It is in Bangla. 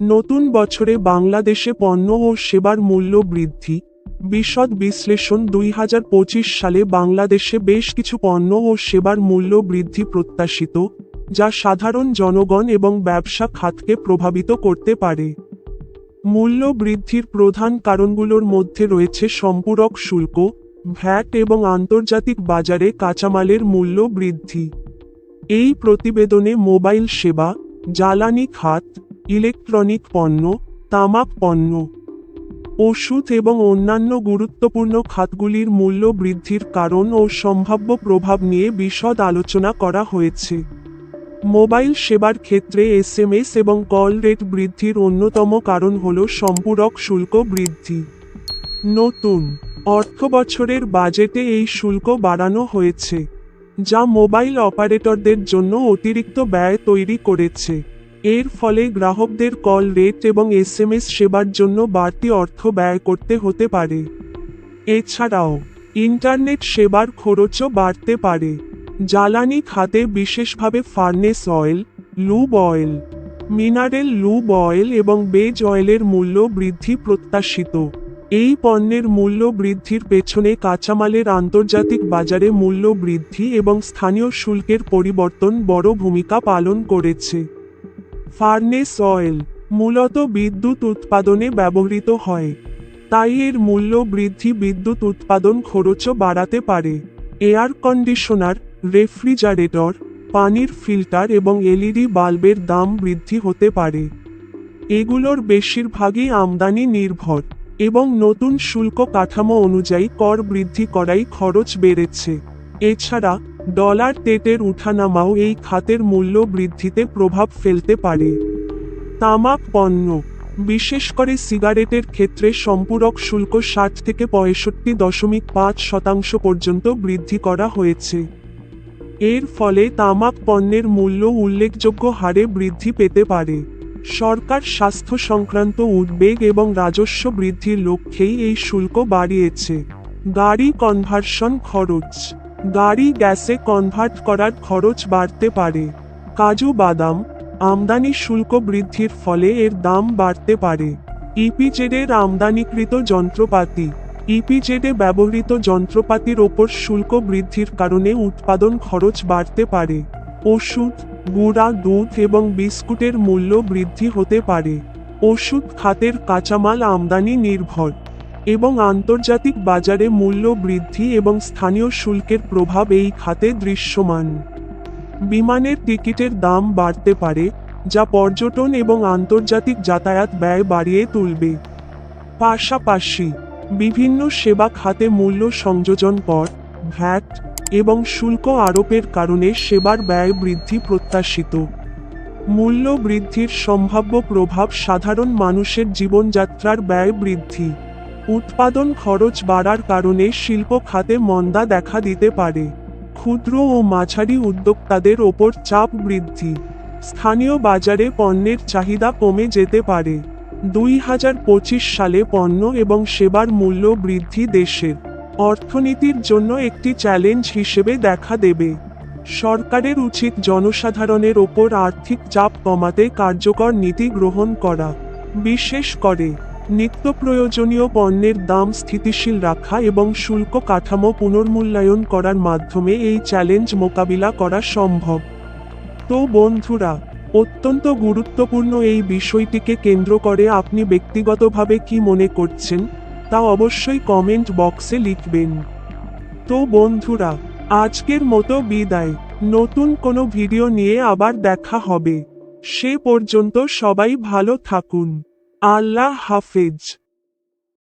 নতুন বছরে বাংলাদেশে পণ্য ও সেবার মূল্য বৃদ্ধি। বিশদ বিশ্লেষণ দুই হাজার পঁচিশ সালে বাংলাদেশে বেশ কিছু পণ্য ও সেবার মূল্য বৃদ্ধি প্রত্যাশিত, যা সাধারণ জনগণ এবং ব্যবসা খাতকে প্রভাবিত করতে পারে। মূল্য বৃদ্ধির প্রধান কারণগুলোর মধ্যে রয়েছে সম্পূরক শুল্ক, ভ্যাট এবং আন্তর্জাতিক বাজারে কাঁচামালের মূল্য বৃদ্ধি। এই প্রতিবেদনে মোবাইল সেবা, জ্বালানি খাত ইলেকট্রনিক পণ্য, তামাক পণ্য, ওষুধ এবং অন্যান্য গুরুত্বপূর্ণ খাতগুলির মূল্য বৃদ্ধির কারণ ও সম্ভাব্য প্রভাব নিয়ে বিশদ আলোচনা করা হয়েছে। মোবাইল সেবার ক্ষেত্রে এসএমএস এবং কল রেট বৃদ্ধির অন্যতম কারণ হল সম্পূরক শুল্ক বৃদ্ধি। নতুন অর্থবছরের বাজেটে এই শুল্ক বাড়ানো হয়েছে, যা মোবাইল অপারেটরদের জন্য অতিরিক্ত ব্যয় তৈরি করেছে। এর ফলে গ্রাহকদের কল রেট এবং এসএমএস সেবার জন্য বাড়তি অর্থ ব্যয় করতে হতে পারে। এছাড়াও, ইন্টারনেট সেবার খরচও বাড়তে পারে। জ্বালানি খাতে বিশেষভাবে furnace oil, lube oil, mineral lube oil এবং বেজ অয়েলের মূল্য বৃদ্ধি প্রত্যাশিত। এই পণ্যের মূল্য বৃদ্ধির পেছনে কাঁচামালের আন্তর্জাতিক বাজারে মূল্য বৃদ্ধি এবং স্থানীয় শুল্কের পরিবর্তন বড় ভূমিকা পালন করেছে। ফার্নেস অয়েল মূলত বিদ্যুৎ উৎপাদনে ব্যবহৃত হয়, তাই এর মূল্য বৃদ্ধি বিদ্যুৎ উৎপাদন খরচও বাড়াতে পারে। এয়ার কন্ডিশনার, রেফ্রিজারেটর, পানির ফিল্টার এবং এলইডি বাল্বের দাম বৃদ্ধি হতে পারে। এগুলোর বেশিরভাগই আমদানি নির্ভর এবং নতুন শুল্ক কাঠামো অনুযায়ী কর বৃদ্ধি করাই খরচ বেড়েছে। এছাড়া, ডলার তেটের উঠানামাও এই খাতের মূল্য বৃদ্ধিতে প্রভাব ফেলতে পারে। তামাক পণ্য, বিশেষ করে সিগারেটের ক্ষেত্রে সম্পূরক শুল্ক ষাট থেকে পঁয়ষট্টি দশমিক পাঁচ শতাংশ পর্যন্ত বৃদ্ধি করা হয়েছে। এর ফলে তামাক পণ্যের মূল্য উল্লেখযোগ্য হারে বৃদ্ধি পেতে পারে। সরকার স্বাস্থ্য সংক্রান্ত উদ্বেগ এবং রাজস্ব বৃদ্ধির লক্ষ্যেই এই শুল্ক বাড়িয়েছে। গাড়ি কনভার্সন খরচ গাড়ি গ্যাসে কনভার্ট করার খরচ বাড়তে পারে। কাজু বাদাম, আমদানি শুল্ক বৃদ্ধির ফলে এর দাম বাড়তে পারে। ইপিজেডের আমদানিকৃত যন্ত্রপাতি। ইপিজেডে ব্যবহৃত যন্ত্রপাতির ওপর শুল্ক বৃদ্ধির কারণে উৎপাদন খরচ বাড়তে পারে। ওষুধ, গুঁড়া, দুধ এবং বিস্কুটের মূল্য বৃদ্ধি হতে পারে। ওষুধ খাতের কাঁচামাল আমদানি নির্ভর। এবং আন্তর্জাতিক বাজারে মূল্য বৃদ্ধি এবং স্থানীয় শুল্কের প্রভাব এই খাতে দৃশ্যমান। বিমানের টিকিটের দাম বাড়তে পারে, যা পর্যটন এবং আন্তর্জাতিক যাতায়াত ব্যয় বাড়িয়ে তুলবে। পাশাপাশি, বিভিন্ন সেবা খাতে মূল্য সংযোজন কর, ভ্যাট, এবং শুল্ক আরোপের কারণে সেবার ব্যয় বৃদ্ধি প্রত্যাশিত। মূল্য বৃদ্ধির সম্ভাব্য প্রভাব সাধারণ মানুষের জীবনযাত্রার ব্যয় বৃদ্ধি। উৎপাদন খরচ বাড়ার কারণে শিল্প খাতে মন্দা দেখা দিতে পারে। ক্ষুদ্র ও মাঝারি উদ্যোক্তাদের ওপর চাপ বৃদ্ধি। স্থানীয় বাজারে পণ্যের চাহিদা কমে যেতে পারে। দুই হাজার পঁচিশ সালে পণ্য এবং সেবার মূল্য বৃদ্ধি দেশের অর্থনীতির জন্য একটি চ্যালেঞ্জ হিসেবে দেখা দেবে। সরকারের উচিত জনসাধারণের ওপর আর্থিক চাপ কমাতে কার্যকর নীতি গ্রহণ করা, বিশেষ করে নিত্য প্রয়োজনীয় পণ্যের দাম স্থিতিশীল রাখা এবং শুল্ক কাঠামো পুনর্মূল্যায়ন করার মাধ্যমে এই চ্যালেঞ্জ মোকাবিলা করা সম্ভব। তো বন্ধুরা, অত্যন্ত গুরুত্বপূর্ণ এই বিষয়টিকে কেন্দ্র করে আপনি ব্যক্তিগতভাবে কি মনে করছেন, তা অবশ্যই কমেন্ট বক্সে লিখবেন। তো বন্ধুরা, আজকের মতো বিদায়। নতুন কোনো ভিডিও নিয়ে আবার দেখা হবে। সে পর্যন্ত সবাই ভালো থাকুন। Allah Hafiz